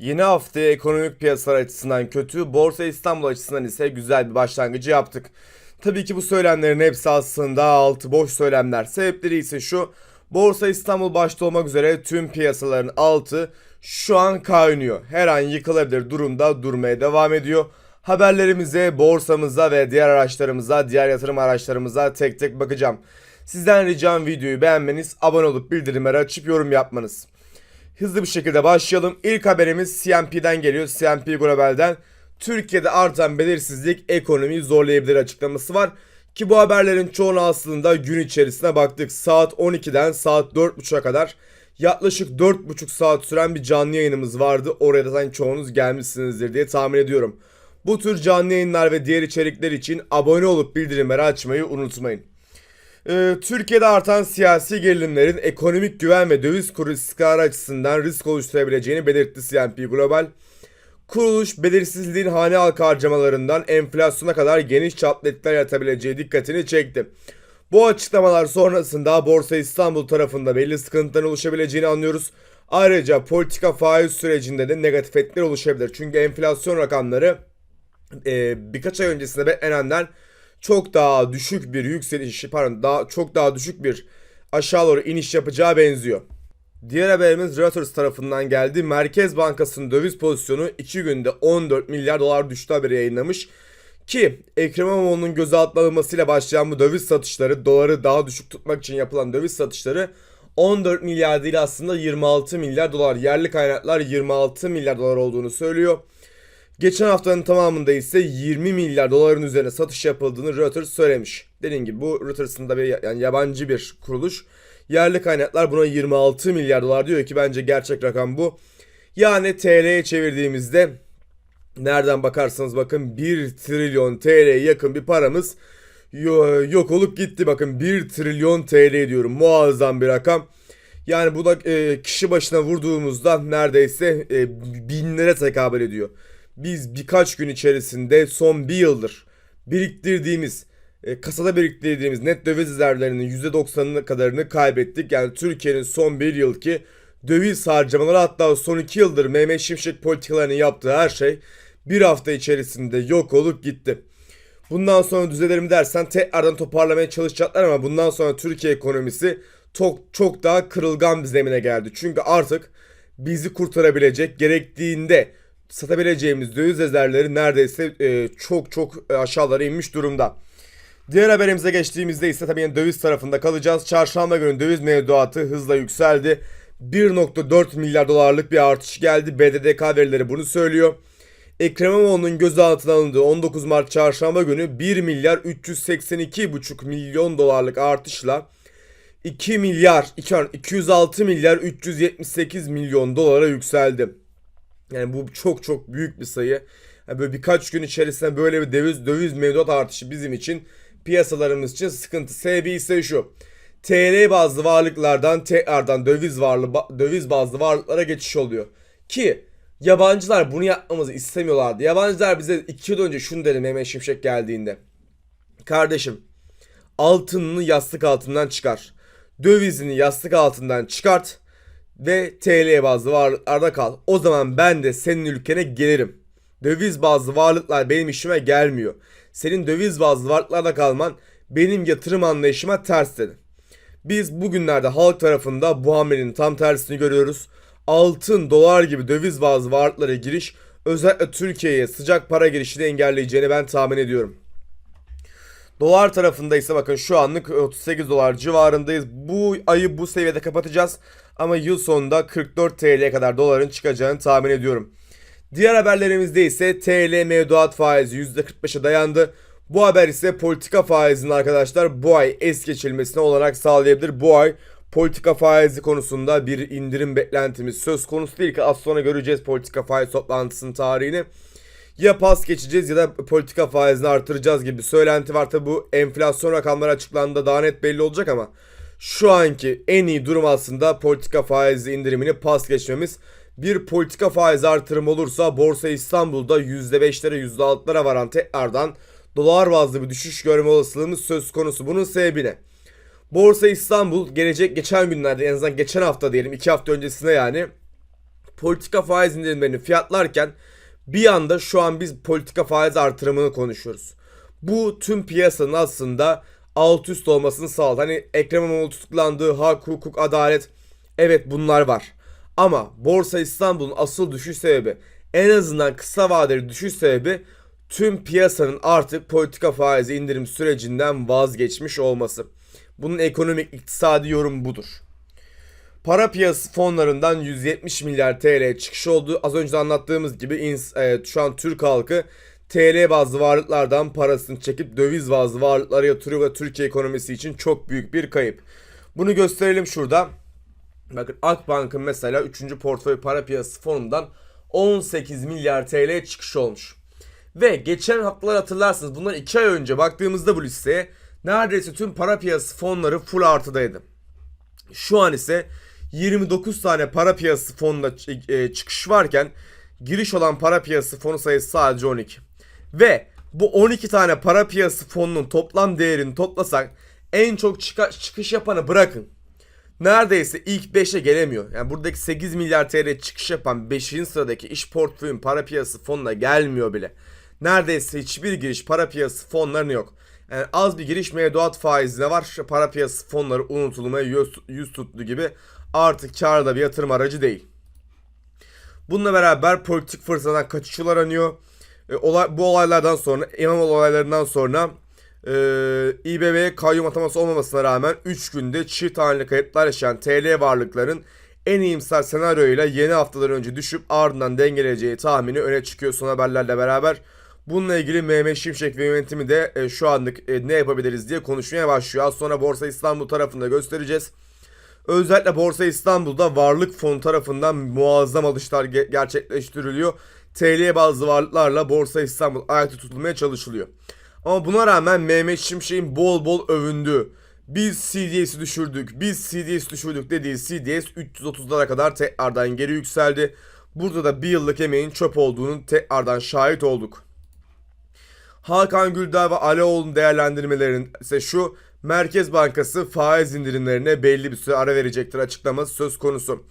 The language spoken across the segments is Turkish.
Yeni haftaya ekonomik piyasalar açısından kötü, Borsa İstanbul açısından ise güzel bir başlangıcı yaptık. Tabii ki bu söylemlerin hepsi aslında altı boş söylemler. Sebepleri ise şu, Borsa İstanbul başta olmak üzere tüm piyasaların altı şu an kaynıyor. Her an yıkılabilir durumda durmaya devam ediyor. Haberlerimize, borsamıza ve diğer araçlarımıza, diğer yatırım araçlarımıza tek tek bakacağım. Sizden ricam videoyu beğenmeniz, abone olup bildirimleri açıp yorum yapmanız. Hızlı bir şekilde başlayalım. İlk haberimiz CNP'den geliyor. CNP Global'den. Türkiye'de artan belirsizlik ekonomiyi zorlayabilir açıklaması var. Ki bu haberlerin çoğunu aslında gün içerisine baktık. Saat 12'den saat 4.30'a kadar yaklaşık 4.5 saat süren bir canlı yayınımız vardı. Oraya da zaten çoğunuz gelmişsinizdir diye tahmin ediyorum. Bu tür canlı yayınlar ve diğer içerikler için abone olup bildirimleri açmayı unutmayın. Ee, Türkiye'de artan siyasi gerilimlerin ekonomik güven ve döviz kuru istikrarı açısından risk oluşturabileceğini belirtti CNP Global. Kuruluş belirsizliğin hane halkı harcamalarından enflasyona kadar geniş çaplı etkiler yaratabileceği dikkatini çekti. Bu açıklamalar sonrasında Borsa İstanbul tarafında belli sıkıntıların oluşabileceğini anlıyoruz. Ayrıca politika faiz sürecinde de negatif etkiler oluşabilir. Çünkü enflasyon rakamları e, birkaç ay öncesinde beklenenden çok daha düşük bir yükseliş pardon daha çok daha düşük bir aşağı doğru iniş yapacağı benziyor. Diğer haberimiz Reuters tarafından geldi. Merkez Bankası'nın döviz pozisyonu 2 günde 14 milyar dolar düştü haberi yayınlamış. Ki Ekrem İmamoğlu'nun gözaltına alınmasıyla başlayan bu döviz satışları, doları daha düşük tutmak için yapılan döviz satışları 14 milyar değil aslında 26 milyar dolar. Yerli kaynaklar 26 milyar dolar olduğunu söylüyor. Geçen haftanın tamamında ise 20 milyar doların üzerine satış yapıldığını Reuters söylemiş. Dediğim gibi bu Reuters'ın da bir yani yabancı bir kuruluş. Yerli kaynaklar buna 26 milyar dolar diyor ki bence gerçek rakam bu. Yani TL'ye çevirdiğimizde nereden bakarsanız bakın 1 trilyon TL'ye yakın bir paramız yo- yok olup gitti. Bakın 1 trilyon TL diyorum muazzam bir rakam. Yani bu da e, kişi başına vurduğumuzda neredeyse e, binlere tekabül ediyor biz birkaç gün içerisinde son bir yıldır biriktirdiğimiz e, kasada biriktirdiğimiz net döviz rezervlerinin %90'ını kadarını kaybettik. Yani Türkiye'nin son bir yılki döviz harcamaları hatta son iki yıldır Mehmet Şimşek politikalarının yaptığı her şey bir hafta içerisinde yok olup gitti. Bundan sonra düzelir mi dersen tekrardan toparlamaya çalışacaklar ama bundan sonra Türkiye ekonomisi çok çok daha kırılgan bir zemine geldi. Çünkü artık bizi kurtarabilecek gerektiğinde satabileceğimiz döviz rezervleri neredeyse e, çok çok aşağılara inmiş durumda. Diğer haberimize geçtiğimizde ise tabii yine döviz tarafında kalacağız. Çarşamba günü döviz mevduatı hızla yükseldi. 1.4 milyar dolarlık bir artış geldi. BDDK verileri bunu söylüyor. Ekrem İmamoğlu'nun gözaltına alındığı 19 Mart çarşamba günü 1 milyar 382,5 milyon dolarlık artışla 2 milyar 206 milyar 378 milyon dolara yükseldi. Yani bu çok çok büyük bir sayı. Yani böyle birkaç gün içerisinde böyle bir döviz döviz mevduat artışı bizim için piyasalarımız için sıkıntı. Sebebi ise şu. TL bazlı varlıklardan tekrardan döviz varlı döviz bazlı varlıklara geçiş oluyor. Ki yabancılar bunu yapmamızı istemiyorlardı. Yabancılar bize 2 yıl önce şunu dedi Mehmet Şimşek geldiğinde. Kardeşim altınını yastık altından çıkar. Dövizini yastık altından çıkart ve TL bazlı varlıklarda kal. O zaman ben de senin ülkene gelirim. Döviz bazlı varlıklar benim işime gelmiyor. Senin döviz bazlı varlıklarda kalman benim yatırım anlayışıma ters dedi. Biz bugünlerde halk tarafında bu hamlenin tam tersini görüyoruz. Altın, dolar gibi döviz bazlı varlıklara giriş özellikle Türkiye'ye sıcak para girişini engelleyeceğini ben tahmin ediyorum. Dolar tarafında ise bakın şu anlık 38 dolar civarındayız. Bu ayı bu seviyede kapatacağız. Ama yıl sonunda 44 TL'ye kadar doların çıkacağını tahmin ediyorum. Diğer haberlerimizde ise TL mevduat faizi %45'e dayandı. Bu haber ise politika faizinin arkadaşlar bu ay es geçilmesine olarak sağlayabilir. Bu ay politika faizi konusunda bir indirim beklentimiz söz konusu değil ki az sonra göreceğiz politika faiz toplantısının tarihini. Ya pas geçeceğiz ya da politika faizini artıracağız gibi söylenti var. Tabi bu enflasyon rakamları açıklandığında daha net belli olacak ama şu anki en iyi durum aslında politika faizi indirimini pas geçmemiz. Bir politika faiz artırımı olursa Borsa İstanbul'da %5'lere %6'lara varan tekrardan dolar bazlı bir düşüş görme olasılığımız söz konusu. Bunun sebebi ne? Borsa İstanbul gelecek geçen günlerde en azından geçen hafta diyelim 2 hafta öncesinde yani politika faiz indirimlerini fiyatlarken bir anda şu an biz politika faiz artırımını konuşuyoruz. Bu tüm piyasanın aslında alt üst olmasını sağladı. Hani Ekrem İmamoğlu tutuklandığı hak, hukuk, adalet evet bunlar var. Ama Borsa İstanbul'un asıl düşüş sebebi en azından kısa vadeli düşüş sebebi tüm piyasanın artık politika faizi indirim sürecinden vazgeçmiş olması. Bunun ekonomik iktisadi yorumu budur. Para piyasası fonlarından 170 milyar TL çıkış oldu. Az önce anlattığımız gibi e, şu an Türk halkı TL bazlı varlıklardan parasını çekip döviz bazlı varlıklara yatırıyor ve Türkiye ekonomisi için çok büyük bir kayıp. Bunu gösterelim şurada. Bakın Akbank'ın mesela 3. portföy para piyasası fonundan 18 milyar TL çıkış olmuş. Ve geçen haftalar hatırlarsınız bundan 2 ay önce baktığımızda bu listeye neredeyse tüm para piyasası fonları full artıdaydı. Şu an ise 29 tane para piyasası fonuna ç- e, çıkış varken giriş olan para piyasası fonu sayısı sadece 12. Ve bu 12 tane para piyasası fonunun toplam değerini toplasak en çok çıkış yapanı bırakın. Neredeyse ilk 5'e gelemiyor. Yani buradaki 8 milyar TL çıkış yapan 5. sıradaki iş portföyün para piyasası fonuna gelmiyor bile. Neredeyse hiçbir giriş para piyasası fonlarına yok. Yani az bir giriş mevduat faizine var. Para piyasası fonları unutulmaya yüz, tuttu gibi artık karda bir yatırım aracı değil. Bununla beraber politik fırsattan kaçışlar aranıyor. E, olay, bu olaylardan sonra, İmamoğlu olaylarından sonra e, İBB'ye kayyum ataması olmamasına rağmen 3 günde çift haneli kayıplar yaşayan TL varlıkların en iyimser senaryoyla yeni haftalar önce düşüp ardından dengeleyeceği tahmini öne çıkıyor son haberlerle beraber. Bununla ilgili Mehmet Şimşek ve yönetimi de e, şu anlık e, ne yapabiliriz diye konuşmaya başlıyor. Az sonra Borsa İstanbul tarafında göstereceğiz. Özellikle Borsa İstanbul'da varlık fonu tarafından muazzam alışlar ge- gerçekleştiriliyor. TL bazlı varlıklarla Borsa İstanbul ayakta tutulmaya çalışılıyor. Ama buna rağmen Mehmet Şimşek'in bol bol övündüğü biz CDS'i düşürdük, biz CDS düşürdük dediği CDS 330'lara kadar tekrardan geri yükseldi. Burada da bir yıllık emeğin çöp olduğunu tekrardan şahit olduk. Hakan Güldağ ve Aleoğlu'nun değerlendirmelerinin ise şu Merkez Bankası faiz indirimlerine belli bir süre ara verecektir açıklaması söz konusu.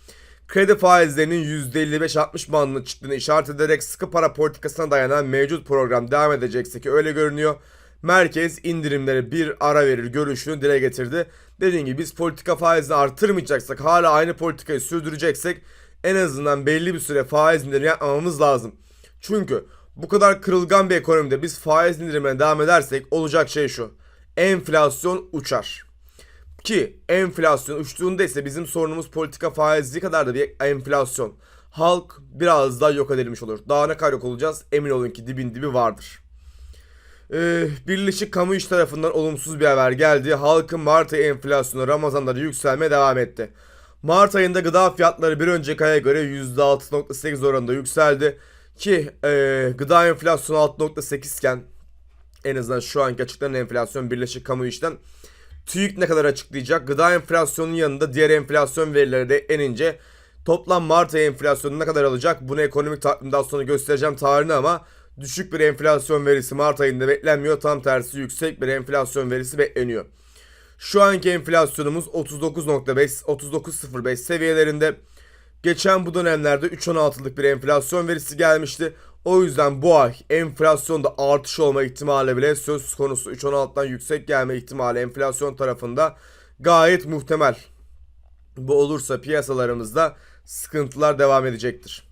Kredi faizlerinin %55-60 bandına çıktığını işaret ederek sıkı para politikasına dayanan mevcut program devam edecekse ki öyle görünüyor. Merkez indirimlere bir ara verir görüşünü dile getirdi. Dediğim gibi biz politika faizini artırmayacaksak hala aynı politikayı sürdüreceksek en azından belli bir süre faiz indirimi yapmamamız lazım. Çünkü bu kadar kırılgan bir ekonomide biz faiz indirimine devam edersek olacak şey şu. Enflasyon uçar. Ki enflasyon uçtuğunda ise bizim sorunumuz politika faizi kadar da bir enflasyon. Halk biraz daha yok edilmiş olur. Daha ne kadar yok olacağız emin olun ki dibin dibi vardır. Ee, Birleşik Kamu İş tarafından olumsuz bir haber geldi. Halkın Mart ayı enflasyonu Ramazan'da yükselmeye devam etti. Mart ayında gıda fiyatları bir önceki aya göre %6.8 oranında yükseldi. Ki e, gıda enflasyonu 6.8 iken en azından şu anki açıklanan enflasyon Birleşik Kamu İş'ten TÜİK ne kadar açıklayacak? Gıda enflasyonunun yanında diğer enflasyon verileri de enince toplam Mart ayı enflasyonu ne kadar alacak? Bunu ekonomik takvimden sonra göstereceğim tarihini ama düşük bir enflasyon verisi Mart ayında beklenmiyor. Tam tersi yüksek bir enflasyon verisi bekleniyor. Şu anki enflasyonumuz 39.5 39.05 seviyelerinde. Geçen bu dönemlerde 3.16'lık bir enflasyon verisi gelmişti. O yüzden bu ay enflasyonda artış olma ihtimali bile söz konusu 3.16'dan yüksek gelme ihtimali enflasyon tarafında gayet muhtemel. Bu olursa piyasalarımızda sıkıntılar devam edecektir.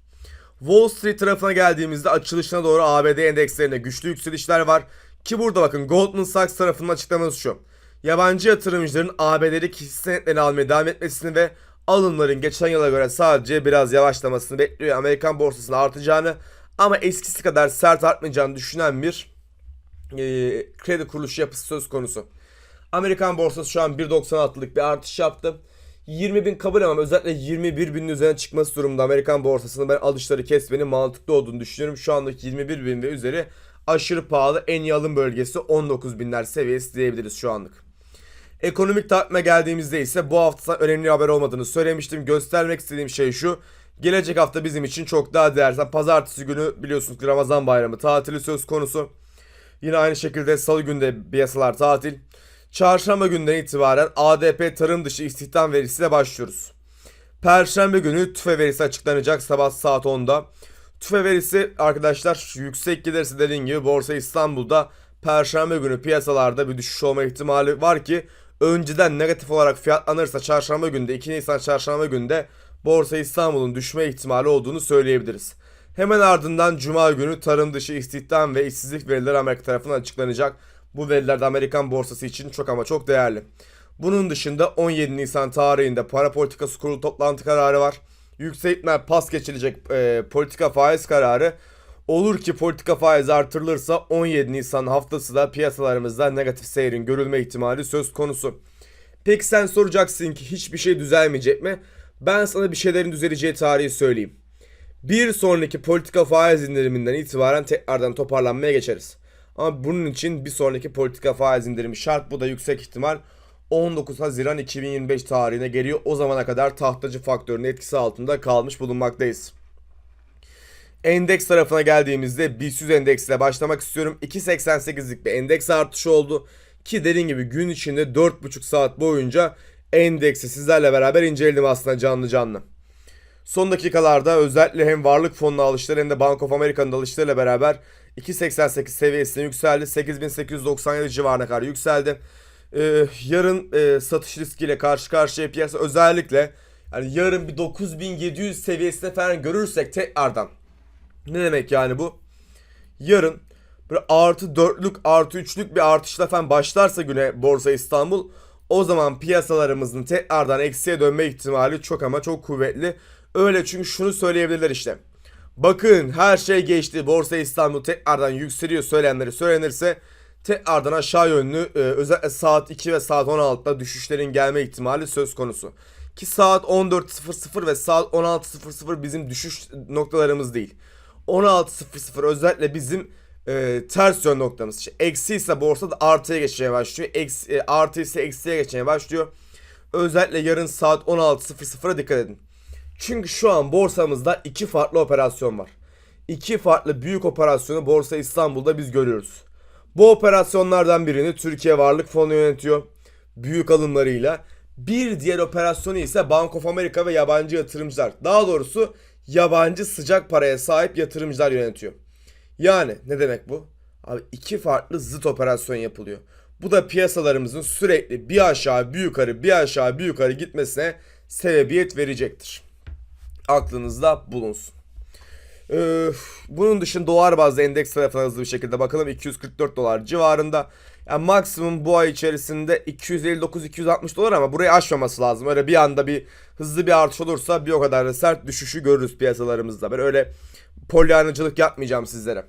Wall Street tarafına geldiğimizde açılışına doğru ABD endekslerinde güçlü yükselişler var. Ki burada bakın Goldman Sachs tarafının açıklaması şu. Yabancı yatırımcıların ABD'deki hisse senetlerini almaya devam etmesini ve alımların geçen yıla göre sadece biraz yavaşlamasını bekliyor. Amerikan borsasının artacağını ama eskisi kadar sert artmayacağını düşünen bir e, kredi kuruluşu yapısı söz konusu. Amerikan borsası şu an 1.96'lık bir artış yaptı. 20 bin kabul ama özellikle 21 binin üzerine çıkması durumunda Amerikan borsasında ben alışları kesmenin mantıklı olduğunu düşünüyorum. Şu andaki 21 bin ve üzeri aşırı pahalı en iyi alım bölgesi 19 binler seviyesi diyebiliriz şu anlık. Ekonomik takvime geldiğimizde ise bu hafta önemli haber olmadığını söylemiştim. Göstermek istediğim şey şu. Gelecek hafta bizim için çok daha değerli. Pazartesi günü biliyorsunuz ki Ramazan bayramı tatili söz konusu. Yine aynı şekilde salı günde piyasalar tatil. Çarşamba günden itibaren ADP tarım dışı istihdam verisiyle başlıyoruz. Perşembe günü tüfe verisi açıklanacak sabah saat 10'da. Tüfe verisi arkadaşlar yüksek gelirse dediğim gibi Borsa İstanbul'da Perşembe günü piyasalarda bir düşüş olma ihtimali var ki önceden negatif olarak fiyatlanırsa çarşamba günde 2 Nisan çarşamba günde Borsa İstanbul'un düşme ihtimali olduğunu söyleyebiliriz. Hemen ardından Cuma günü tarım dışı istihdam ve işsizlik verileri Amerika tarafından açıklanacak. Bu veriler de Amerikan borsası için çok ama çok değerli. Bunun dışında 17 Nisan tarihinde para politikası kurulu toplantı kararı var. Yüksek ihtimal pas geçilecek e, politika faiz kararı. Olur ki politika faiz artırılırsa 17 Nisan haftası da piyasalarımızda negatif seyrin görülme ihtimali söz konusu. Peki sen soracaksın ki hiçbir şey düzelmeyecek mi? Ben sana bir şeylerin düzeleceği tarihi söyleyeyim. Bir sonraki politika faiz indiriminden itibaren tekrardan toparlanmaya geçeriz. Ama bunun için bir sonraki politika faiz indirimi şart. Bu da yüksek ihtimal 19 Haziran 2025 tarihine geliyor. O zamana kadar tahtacı faktörünün etkisi altında kalmış bulunmaktayız. Endeks tarafına geldiğimizde BIST 100 endeksiyle başlamak istiyorum. 2.88'lik bir endeks artışı oldu. Ki dediğim gibi gün içinde 4.5 saat boyunca endeksi sizlerle beraber inceledim aslında canlı canlı. Son dakikalarda özellikle hem varlık fonuna alışları hem de Bank of America'nın alışlarıyla beraber 2.88 seviyesine yükseldi. 8897 civarına kadar yükseldi. Ee, yarın e, satış riskiyle karşı karşıya piyasa özellikle yani yarın bir 9700 seviyesine falan görürsek tekrardan ne demek yani bu? Yarın böyle artı dörtlük artı üçlük bir artışla falan başlarsa güne Borsa İstanbul o zaman piyasalarımızın tekrardan eksiye dönme ihtimali çok ama çok kuvvetli. Öyle çünkü şunu söyleyebilirler işte. Bakın her şey geçti. Borsa İstanbul tekrardan yükseliyor söylenenleri söylenirse tekrardan aşağı yönlü e, özellikle saat 2 ve saat 16'da düşüşlerin gelme ihtimali söz konusu. Ki saat 14.00 ve saat 16.00 bizim düşüş noktalarımız değil. 16.00 özellikle bizim e, ters yön noktamız. İşte eksi ise borsada artıya geçmeye başlıyor. Eksi, e, artı ise eksiye geçmeye başlıyor. Özellikle yarın saat 16.00'a dikkat edin. Çünkü şu an borsamızda iki farklı operasyon var. İki farklı büyük operasyonu Borsa İstanbul'da biz görüyoruz. Bu operasyonlardan birini Türkiye Varlık Fonu yönetiyor. Büyük alımlarıyla. Bir diğer operasyonu ise Bank of America ve yabancı yatırımcılar. Daha doğrusu yabancı sıcak paraya sahip yatırımcılar yönetiyor. Yani ne demek bu? Abi iki farklı zıt operasyon yapılıyor. Bu da piyasalarımızın sürekli bir aşağı bir yukarı bir aşağı bir yukarı gitmesine sebebiyet verecektir. Aklınızda bulunsun. Ee, bunun dışında dolar bazlı endeks tarafına hızlı bir şekilde bakalım 244 dolar civarında. Yani maksimum bu ay içerisinde 259-260 dolar ama burayı aşmaması lazım. Öyle bir anda bir hızlı bir artış olursa bir o kadar da sert düşüşü görürüz piyasalarımızda. Ben öyle polyanacılık yapmayacağım sizlere.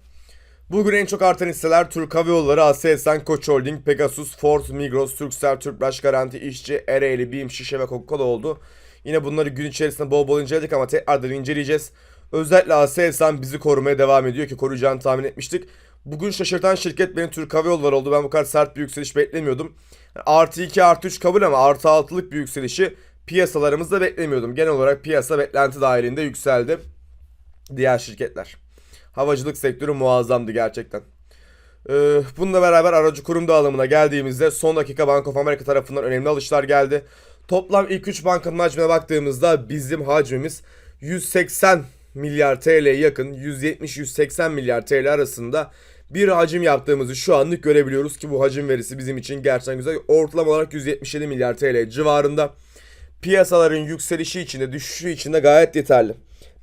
Bugün en çok artan hisseler Türk Hava Yolları, Aselsan, Koç Holding, Pegasus, Ford, Migros, Turkcell, Tüpraş, Garanti, İşçi, Ereğli, BİM, Şişe ve Coca-Cola oldu. Yine bunları gün içerisinde bol bol inceledik ama tekrardan inceleyeceğiz. Özellikle Aselsan bizi korumaya devam ediyor ki koruyacağını tahmin etmiştik. Bugün şaşırtan şirket beni Türk Hava Yolları oldu. Ben bu kadar sert bir yükseliş beklemiyordum. Artı 2 artı 3 kabul ama artı 6'lık bir yükselişi piyasalarımızda beklemiyordum. Genel olarak piyasa beklenti dahilinde yükseldi. Diğer şirketler. Havacılık sektörü muazzamdı gerçekten. Ee, bununla beraber aracı kurum dağılımına geldiğimizde son dakika Bank of America tarafından önemli alışlar geldi. Toplam ilk 3 bankanın hacmine baktığımızda bizim hacmimiz 180 milyar TL'ye yakın 170-180 milyar TL arasında bir hacim yaptığımızı şu anlık görebiliyoruz ki bu hacim verisi bizim için gerçekten güzel. Ortalama olarak 177 milyar TL civarında. Piyasaların yükselişi içinde düşüşü içinde gayet yeterli.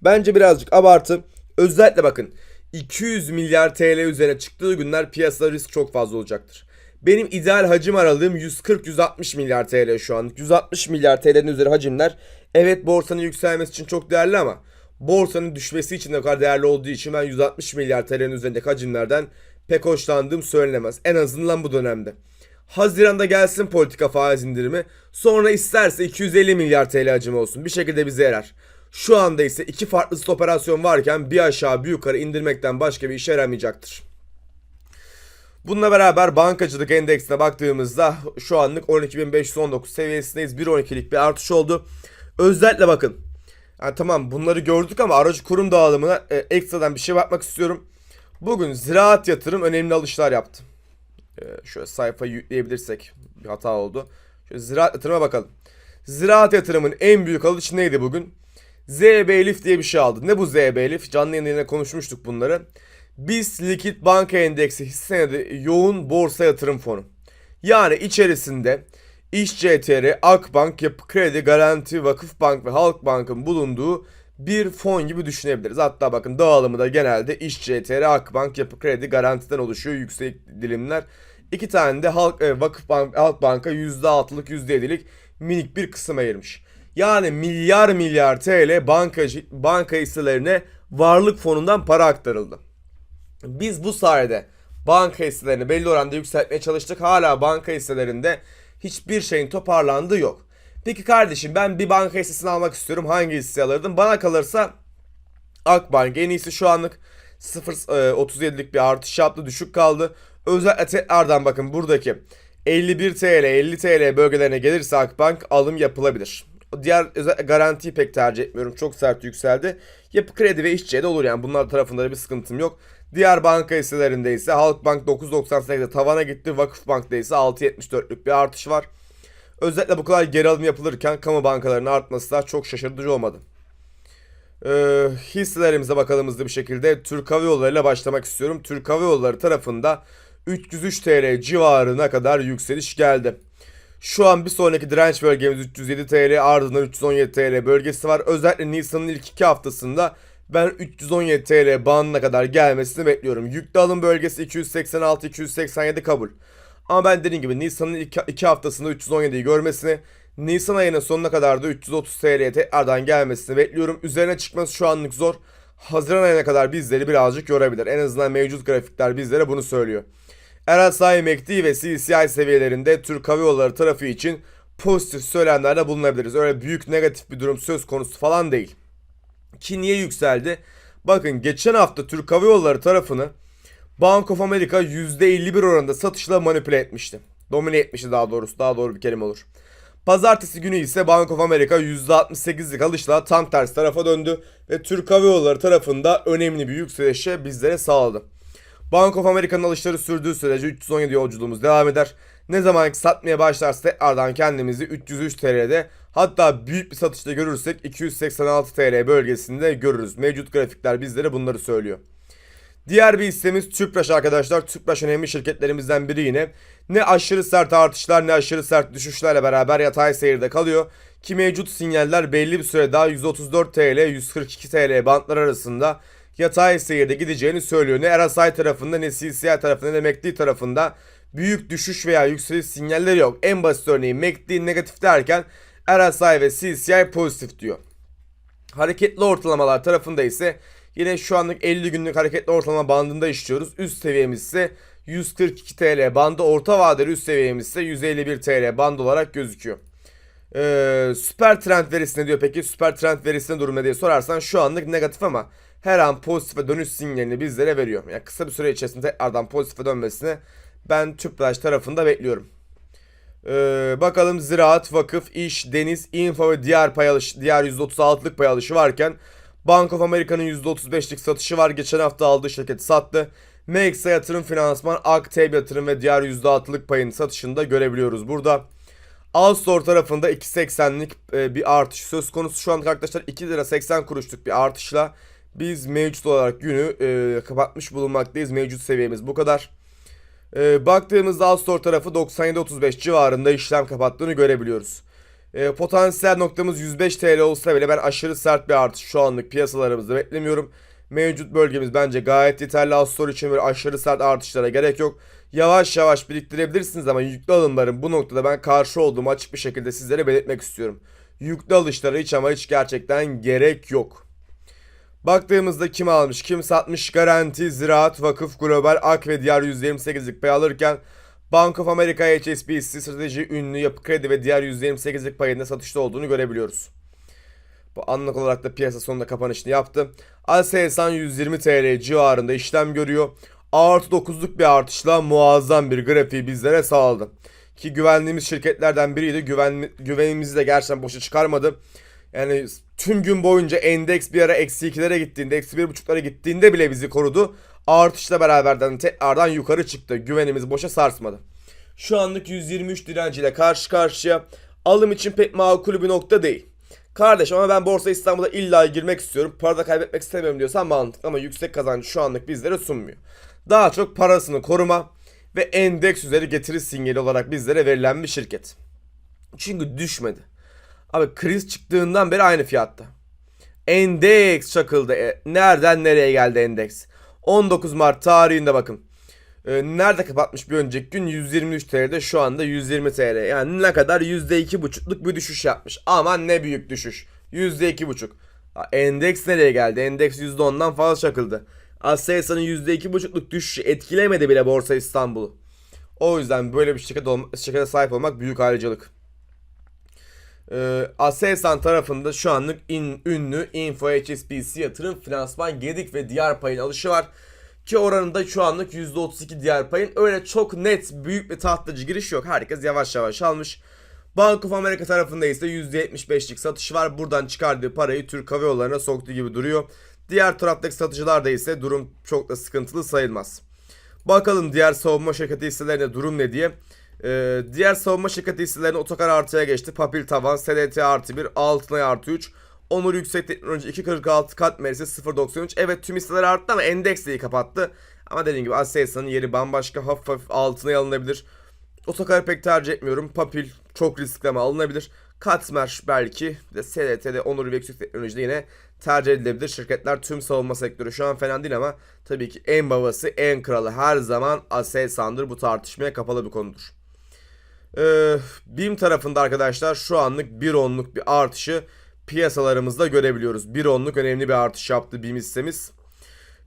Bence birazcık abartı. Özellikle bakın 200 milyar TL üzerine çıktığı günler piyasada risk çok fazla olacaktır. Benim ideal hacim aralığım 140-160 milyar TL şu an. 160 milyar TL'nin üzeri hacimler evet borsanın yükselmesi için çok değerli ama borsanın düşmesi için de kadar değerli olduğu için ben 160 milyar TL'nin üzerindeki hacimlerden pek hoşlandığım söylenemez. En azından bu dönemde. Haziranda gelsin politika faiz indirimi. Sonra isterse 250 milyar TL hacim olsun. Bir şekilde bize yarar. Şu anda ise iki farklı operasyon varken bir aşağı bir yukarı indirmekten başka bir işe yaramayacaktır. Bununla beraber bankacılık endeksine baktığımızda şu anlık 12.519 seviyesindeyiz. 1.12'lik bir artış oldu. Özellikle bakın. Yani tamam bunları gördük ama aracı kurum dağılımına e, ekstradan bir şey bakmak istiyorum. Bugün ziraat yatırım önemli alışlar yaptı. E, şöyle sayfayı yükleyebilirsek bir hata oldu. Şöyle ziraat yatırıma bakalım. Ziraat yatırımın en büyük alışı neydi bugün? ZB Elif diye bir şey aldı. Ne bu ZB Elif? Canlı yayında konuşmuştuk bunları. BIST Likit Banka Endeksi hisse senedi yoğun borsa yatırım fonu. Yani içerisinde İş CTR, Akbank, Yapı Kredi, Garanti, Vakıfbank ve Halkbank'ın bulunduğu bir fon gibi düşünebiliriz. Hatta bakın dağılımı da genelde İş CTR, Akbank, Yapı Kredi, Garanti'den oluşuyor yüksek dilimler. İki tane de Halk, e, Vakıfbank, Halkbank'a %6'lık %7'lik minik bir kısım ayırmış. Yani milyar milyar TL bankacı, banka hisselerine varlık fonundan para aktarıldı. Biz bu sayede banka hisselerini belli oranda yükseltmeye çalıştık. Hala banka hisselerinde hiçbir şeyin toparlandığı yok. Peki kardeşim ben bir banka hissesini almak istiyorum. Hangi hisse alırdım? Bana kalırsa Akbank en iyisi şu anlık 0.37'lik bir artış yaptı. Düşük kaldı. Özellikle tekrardan bakın buradaki 51 TL 50 TL bölgelerine gelirse Akbank alım yapılabilir. Diğer garantiyi pek tercih etmiyorum. Çok sert yükseldi. Yapı kredi ve işçiye de olur yani. Bunlar tarafında da bir sıkıntım yok. Diğer banka hisselerinde ise Halkbank 9.98'de tavana gitti. Vakıfbank'ta ise 6.74'lük bir artış var. Özellikle bu kadar geri alım yapılırken kamu bankalarının artması da çok şaşırtıcı olmadı. Ee, hisselerimize bakalım hızlı bir şekilde. Türk Hava Yolları ile başlamak istiyorum. Türk Hava Yolları tarafında 303 TL civarına kadar yükseliş geldi. Şu an bir sonraki direnç bölgemiz 307 TL ardından 317 TL bölgesi var. Özellikle Nisan'ın ilk iki haftasında ben 317 TL bandına kadar gelmesini bekliyorum. Yüklü alım bölgesi 286-287 kabul. Ama ben dediğim gibi Nisan'ın ilk iki haftasında 317'yi görmesini, Nisan ayının sonuna kadar da 330 TL'ye tekrardan gelmesini bekliyorum. Üzerine çıkması şu anlık zor. Haziran ayına kadar bizleri birazcık yorabilir. En azından mevcut grafikler bizlere bunu söylüyor. RSI, MACD ve CCI seviyelerinde Türk Hava Yolları tarafı için pozitif söylemlerde bulunabiliriz. Öyle büyük negatif bir durum söz konusu falan değil. Ki niye yükseldi? Bakın geçen hafta Türk Hava Yolları tarafını Bank of America %51 oranında satışla manipüle etmişti. Domine etmişti daha doğrusu. Daha doğru bir kelime olur. Pazartesi günü ise Bank of America %68'lik alışla tam ters tarafa döndü ve Türk Hava Yolları tarafında önemli bir yükselişe bizlere sağladı. Bank of America'nın alışları sürdüğü sürece 317 yolculuğumuz devam eder. Ne zaman satmaya başlarsa tekrardan kendimizi 303 TL'de hatta büyük bir satışta görürsek 286 TL bölgesinde görürüz. Mevcut grafikler bizlere bunları söylüyor. Diğer bir hissemiz Tüpraş arkadaşlar. Tüpraş önemli şirketlerimizden biri yine. Ne aşırı sert artışlar ne aşırı sert düşüşlerle beraber yatay seyirde kalıyor. Ki mevcut sinyaller belli bir süre daha 134 TL 142 TL bantlar arasında yatay seyirde gideceğini söylüyor. Ne RSI tarafında ne CCI tarafında ne MACD tarafında büyük düşüş veya yükseliş sinyalleri yok. En basit örneği MACD negatif derken RSI ve CCI pozitif diyor. Hareketli ortalamalar tarafında ise yine şu anlık 50 günlük hareketli ortalama bandında işliyoruz. Üst seviyemiz ise 142 TL bandı, orta vadeli üst seviyemiz ise 151 TL bandı olarak gözüküyor. Ee, süper trend verisi ne diyor peki? Süper trend verisi ne durum ne diye sorarsan şu anlık negatif ama her an pozitife dönüş sinyalini bizlere veriyor. Yani kısa bir süre içerisinde tekrardan pozitife dönmesini ben Tüpraş tarafında bekliyorum. Ee, bakalım ziraat, vakıf, iş, deniz, info ve diğer pay alış, diğer %36'lık pay alışı varken Bank of America'nın %35'lik satışı var. Geçen hafta aldığı şirketi sattı. MXA yatırım finansman, Aktab yatırım ve diğer %6'lık payın satışını da görebiliyoruz burada. Alstor tarafında 2.80'lik e, bir artış söz konusu. Şu anda arkadaşlar 2 lira 80 kuruşluk bir artışla biz mevcut olarak günü e, kapatmış bulunmaktayız. Mevcut seviyemiz bu kadar. E, baktığımızda Alstor tarafı 97.35 civarında işlem kapattığını görebiliyoruz. E, potansiyel noktamız 105 TL olsa bile ben aşırı sert bir artış şu anlık piyasalarımızda beklemiyorum. Mevcut bölgemiz bence gayet yeterli Alstor için böyle aşırı sert artışlara gerek yok. Yavaş yavaş biriktirebilirsiniz ama yüklü alımların bu noktada ben karşı olduğumu açık bir şekilde sizlere belirtmek istiyorum. Yüklü alışlara hiç ama hiç gerçekten gerek yok. Baktığımızda kim almış, kim satmış Garanti, Ziraat, Vakıf, Global, Ak ve diğer %28'lik pay alırken Bank of America, HSBC, Strateji, Ünlü, Yapı Kredi ve diğer %28'lik payında satışta olduğunu görebiliyoruz. Bu anlık olarak da piyasa sonunda kapanışını yaptı. Aselsan 120 TL civarında işlem görüyor. Artı 9'luk bir artışla muazzam bir grafiği bizlere sağladı. Ki güvendiğimiz şirketlerden biriydi. Güven, güvenimizi de gerçekten boşa çıkarmadı. Yani tüm gün boyunca endeks bir ara eksi 2'lere gittiğinde, eksi 1.5'lara gittiğinde bile bizi korudu. Artışla beraberden tekrardan yukarı çıktı. Güvenimiz boşa sarsmadı. Şu anlık 123 direnciyle karşı karşıya. alım için pek makul bir nokta değil. Kardeşim ama ben Borsa İstanbul'a illa girmek istiyorum. Para da kaybetmek istemiyorum diyorsan mantıklı ama yüksek kazancı şu anlık bizlere sunmuyor. Daha çok parasını koruma ve endeks üzeri getiri sinyali olarak bizlere verilen bir şirket. Çünkü düşmedi. Abi kriz çıktığından beri aynı fiyatta. Endeks çakıldı. E, nereden nereye geldi endeks? 19 Mart tarihinde bakın. E, nerede kapatmış bir önceki gün 123 TL'de şu anda 120 TL. Yani ne kadar %2,5'luk bir düşüş yapmış. Aman ne büyük düşüş. %2,5. Ha, Endeks nereye geldi? Endeks %10'dan fazla çakıldı. Aselsan'ın %2,5'luk düşüşü etkilemedi bile Borsa İstanbul'u. O yüzden böyle bir şirket olma, şirkete sahip olmak büyük ayrıcalık. Ee, Aselsan tarafında şu anlık in, ünlü Info HSBC yatırım finansman gedik ve diğer payın alışı var. Ki oranında şu anlık %32 diğer payın. Öyle çok net büyük bir tahtacı giriş yok. Herkes yavaş yavaş almış. Bank of America tarafında ise %75'lik satış var. Buradan çıkardığı parayı Türk Hava Yolları'na soktuğu gibi duruyor. Diğer taraftaki satıcılarda ise durum çok da sıkıntılı sayılmaz. Bakalım diğer savunma şirketi hisselerine durum ne diye. Ee, diğer savunma şirketi hisselerine Otokar artıya geçti. Papil tavan, SDT artı 1, Altınay artı 3. Onur Yüksek Teknoloji 2.46, Katmerisi 0.93. Evet tüm hisseler arttı ama endeks de iyi kapattı. Ama dediğim gibi Aselsan'ın yeri bambaşka hafif hafif altına alınabilir. Otokar'ı pek tercih etmiyorum. Papil çok riskli ama alınabilir. Katmer belki de SDT'de Onur ve Yüksek Teknoloji'de yine tercih edilebilir. Şirketler tüm savunma sektörü şu an fena değil ama tabii ki en babası en kralı her zaman Aselsan'dır. Bu tartışmaya kapalı bir konudur. Ee, BİM tarafında arkadaşlar şu anlık 1 onluk bir artışı piyasalarımızda görebiliyoruz. 1 onluk önemli bir artış yaptı BİM hissemiz.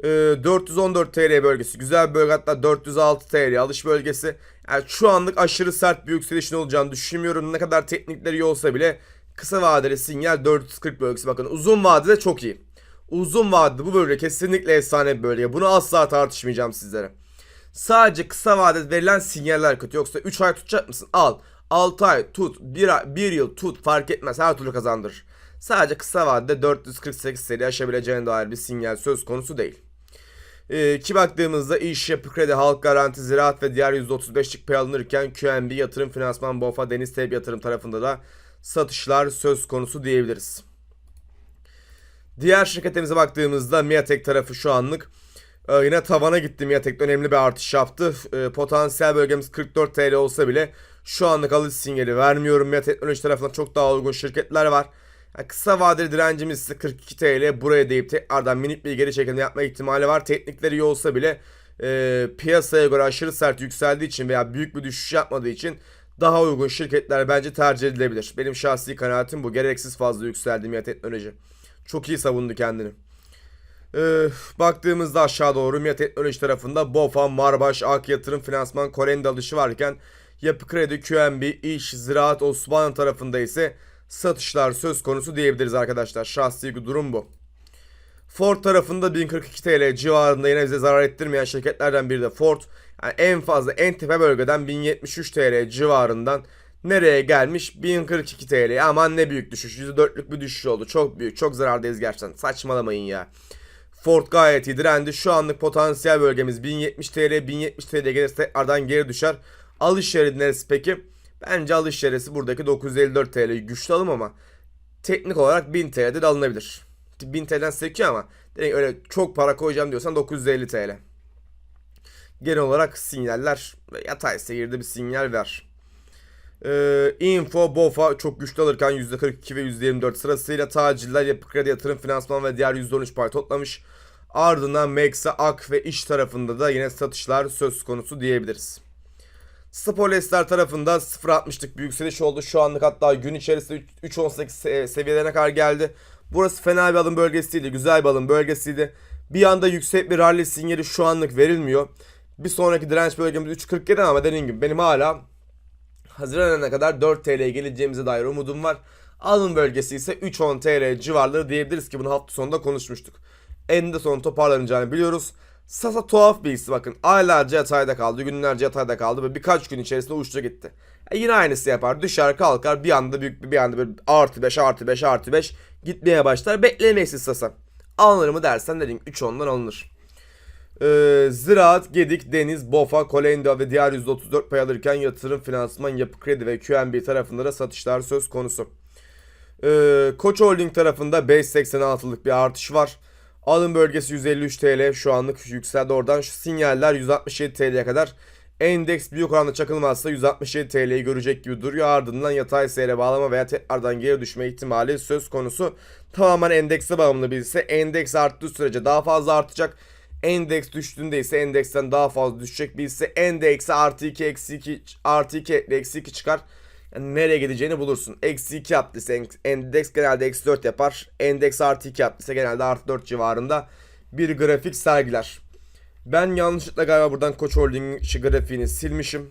Ee, 414 TL bölgesi güzel bir bölge hatta 406 TL alış bölgesi. Yani şu anlık aşırı sert bir yükselişin olacağını düşünmüyorum. Ne kadar teknikleri iyi olsa bile kısa vadeli sinyal 440 bölgesi bakın uzun vadede çok iyi. Uzun vadede bu bölge kesinlikle efsane bir bölge. Bunu asla tartışmayacağım sizlere. Sadece kısa vadede verilen sinyaller kötü. Yoksa 3 ay tutacak mısın? Al. 6 ay tut. 1, ay, 1 yıl tut. Fark etmez. Her türlü kazandırır. Sadece kısa vadede 448 seri aşabileceğine dair bir sinyal söz konusu değil. Ee, ki baktığımızda iş yapı kredi, halk garanti, ziraat ve diğer %35'lik pay alınırken QNB, yatırım finansman, BOFA, Deniz Tep yatırım tarafında da satışlar söz konusu diyebiliriz. Diğer şirketimize baktığımızda Miatek tarafı şu anlık ee, yine tavana gitti Miatek önemli bir artış yaptı. Ee, potansiyel bölgemiz 44 TL olsa bile şu anlık alış sinyali vermiyorum. Miatek teknoloji tarafından çok daha uygun şirketler var. Yani kısa vadeli direncimiz ise 42 TL. Buraya deyip tekrardan minik bir geri çekilme yapma ihtimali var. Teknikleri iyi olsa bile e, piyasaya göre aşırı sert yükseldiği için veya büyük bir düşüş yapmadığı için daha uygun şirketler bence tercih edilebilir. Benim şahsi kanaatim bu. Gereksiz fazla yükseldi Miat Teknoloji. Çok iyi savundu kendini. Ee, baktığımızda aşağı doğru Miat Teknoloji tarafında BOFA, Marbaş, Ak Yatırım, Finansman, Korende alışı varken Yapı Kredi, QNB, İş, Ziraat, Osmanlı tarafında ise satışlar söz konusu diyebiliriz arkadaşlar. Şahsi bir durum bu. Ford tarafında 1042 TL civarında yine bize zarar ettirmeyen şirketlerden biri de Ford. Yani en fazla en tepe bölgeden 1073 TL civarından nereye gelmiş? 1042 TL. Aman ne büyük düşüş. %4'lük bir düşüş oldu. Çok büyük. Çok zarardayız gerçekten. Saçmalamayın ya. Ford gayet iyi direndi. Şu anlık potansiyel bölgemiz 1070 TL. 1070 TL gelirse tekrardan geri düşer. Alış yeri neresi peki? Bence alış yerisi buradaki 954 TL güçlü alım ama teknik olarak 1000 TL'de de alınabilir. 1000 TL'den sekiyor ama direkt öyle çok para koyacağım diyorsan 950 TL. Genel olarak sinyaller yatay seyirde bir sinyal ver. Ee, Info, BOFA çok güçlü alırken %42 ve %24 sırasıyla taciller, yapı kredi, yatırım, finansman ve diğer %13 pay toplamış. Ardından Mexa, AK ve iş tarafında da yine satışlar söz konusu diyebiliriz. Spolesler tarafında 0.60'lık bir yükseliş oldu. Şu anlık hatta gün içerisinde 3.18 seviyelerine kadar geldi. Burası fena bir alım bölgesiydi. Güzel bir alım bölgesiydi. Bir anda yüksek bir rally sinyali şu anlık verilmiyor. Bir sonraki direnç bölgemiz 3.47 ama dediğim gibi benim hala Haziran ayına kadar 4 TL'ye geleceğimize dair umudum var. Alım bölgesi ise 3.10 TL civarları diyebiliriz ki bunu hafta sonunda konuşmuştuk. Eninde son toparlanacağını biliyoruz. Sasa tuhaf bir his bakın. Aylarca yatayda kaldı, günlerce yatayda kaldı ve birkaç gün içerisinde uçtu gitti. E yine aynısı yapar. Düşer kalkar bir anda büyük bir, bir anda bir artı 5 artı 5 artı 5 gitmeye başlar. Beklemeyiz Sasa. Alınır mı dersen dediğim 3 ondan alınır. Ee, Ziraat, Gedik, Deniz, Bofa, Kolenda ve diğer %34 pay alırken yatırım, finansman, yapı kredi ve QNB tarafında da satışlar söz konusu. Ee, Koç Holding tarafında 5.86'lık bir artış var. Alım bölgesi 153 TL şu anlık yükseldi oradan. Şu sinyaller 167 TL'ye kadar. Endeks büyük oranda çakılmazsa 167 TL'yi görecek gibi duruyor. Ardından yatay seyre bağlama veya tekrardan geri düşme ihtimali söz konusu. Tamamen endekse bağımlı birisi. Endeks arttığı sürece daha fazla artacak. Endeks düştüğünde ise endeksten daha fazla düşecek birisi. Endekse artı 2 eksi 2 artı 2 eksi 2 çıkar. Yani nereye gideceğini bulursun. Eksi 2 yaptıysa endeks genelde eksi 4 yapar. Endeks artı 2 yaptıysa genelde artı 4 civarında bir grafik sergiler. Ben yanlışlıkla galiba buradan Koç Holding'in şu grafiğini silmişim.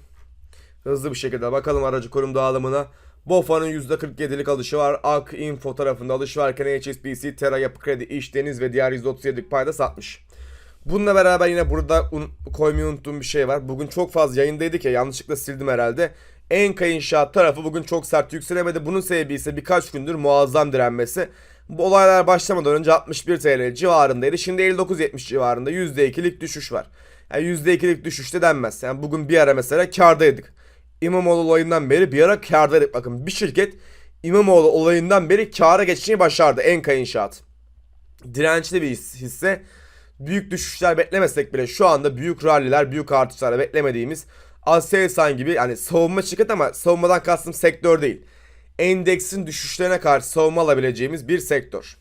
Hızlı bir şekilde bakalım aracı kurum dağılımına. BOFA'nın %47'lik alışı var. AK Info tarafında alış varken HSBC, Terra Yapı Kredi, İş Deniz ve diğer %37'lik payda satmış. Bununla beraber yine burada un- koymayı unuttuğum bir şey var. Bugün çok fazla yayındaydık ya yanlışlıkla sildim herhalde. Enka İnşaat tarafı bugün çok sert yükselemedi. Bunun sebebi ise birkaç gündür muazzam direnmesi. Bu olaylar başlamadan önce 61 TL civarındaydı. Şimdi 59.70 civarında %2'lik düşüş var. Yani %2'lik düşüşte denmez. Yani bugün bir ara mesela kardaydık. İmamoğlu olayından beri bir ara kardaydık. Bakın bir şirket İmamoğlu olayından beri kâra geçmeyi başardı. Enka İnşaat. Dirençli bir his- hisse. Büyük düşüşler beklemesek bile şu anda büyük ralliler, büyük artışlar beklemediğimiz Aselsan gibi yani savunma şirket ama savunmadan kastım sektör değil. Endeksin düşüşlerine karşı savunma alabileceğimiz bir sektör.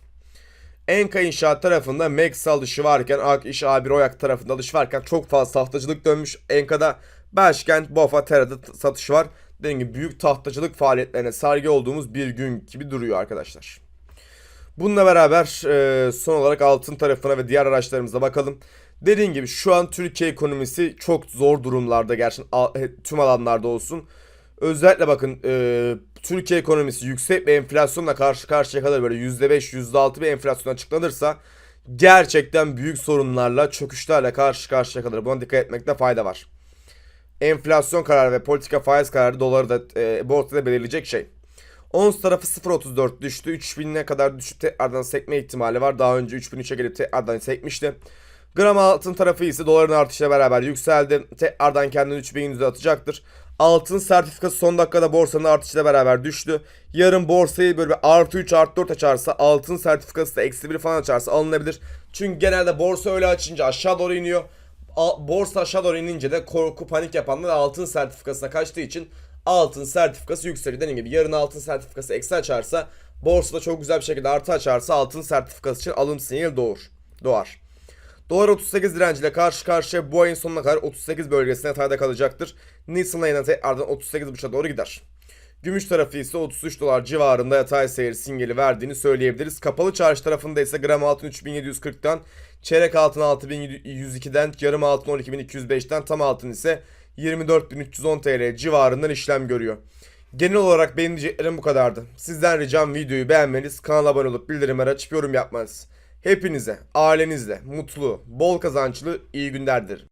Enka İnşaat tarafında Max alışı varken Ak İş A1 Oyak tarafında alış varken çok fazla tahtacılık dönmüş. Enka'da Başkent Bofa Tera'da satış var. Dediğim gibi büyük tahtacılık faaliyetlerine sergi olduğumuz bir gün gibi duruyor arkadaşlar. Bununla beraber e, son olarak altın tarafına ve diğer araçlarımıza bakalım. Dediğim gibi şu an Türkiye ekonomisi çok zor durumlarda gerçekten tüm alanlarda olsun. Özellikle bakın e, Türkiye ekonomisi yüksek bir enflasyonla karşı karşıya kadar böyle %5 %6 bir enflasyon açıklanırsa gerçekten büyük sorunlarla çöküşlerle karşı karşıya kalır. Buna dikkat etmekte fayda var. Enflasyon kararı ve politika faiz kararı doları da e, borsada belirleyecek şey. Ons tarafı 0.34 düştü. 3000'e kadar düşüp tekrardan sekme ihtimali var. Daha önce 3003'e gelip tekrardan sekmişti. Gram altın tarafı ise doların artışıyla beraber yükseldi. Tekrardan kendini 3100'e atacaktır. Altın sertifikası son dakikada borsanın artışıyla beraber düştü. Yarın borsayı böyle bir artı 3 artı 4 açarsa altın sertifikası da eksi 1 falan açarsa alınabilir. Çünkü genelde borsa öyle açınca aşağı doğru iniyor. Borsa aşağı doğru inince de korku panik yapanlar altın sertifikasına kaçtığı için altın sertifikası yükseliyor. Dediğim gibi yarın altın sertifikası eksi açarsa borsada çok güzel bir şekilde artı açarsa altın sertifikası için alım sinyali doğur. Doğar. Dolar 38 direnciyle karşı karşıya bu ayın sonuna kadar 38 bölgesine yatayda kalacaktır. Nisan ayına tekrardan 38.5'a doğru gider. Gümüş tarafı ise 33 dolar civarında yatay seyir sinyali verdiğini söyleyebiliriz. Kapalı çarşı tarafında ise gram altın 3740'tan, çeyrek altın 6102'den, yarım altın 12205'ten, tam altın ise 24310 TL civarından işlem görüyor. Genel olarak benim bu kadardı. Sizden ricam videoyu beğenmeniz, kanala abone olup bildirimleri açıp yorum yapmanız. Hepinize, ailenizle mutlu, bol kazançlı iyi günler dilerim.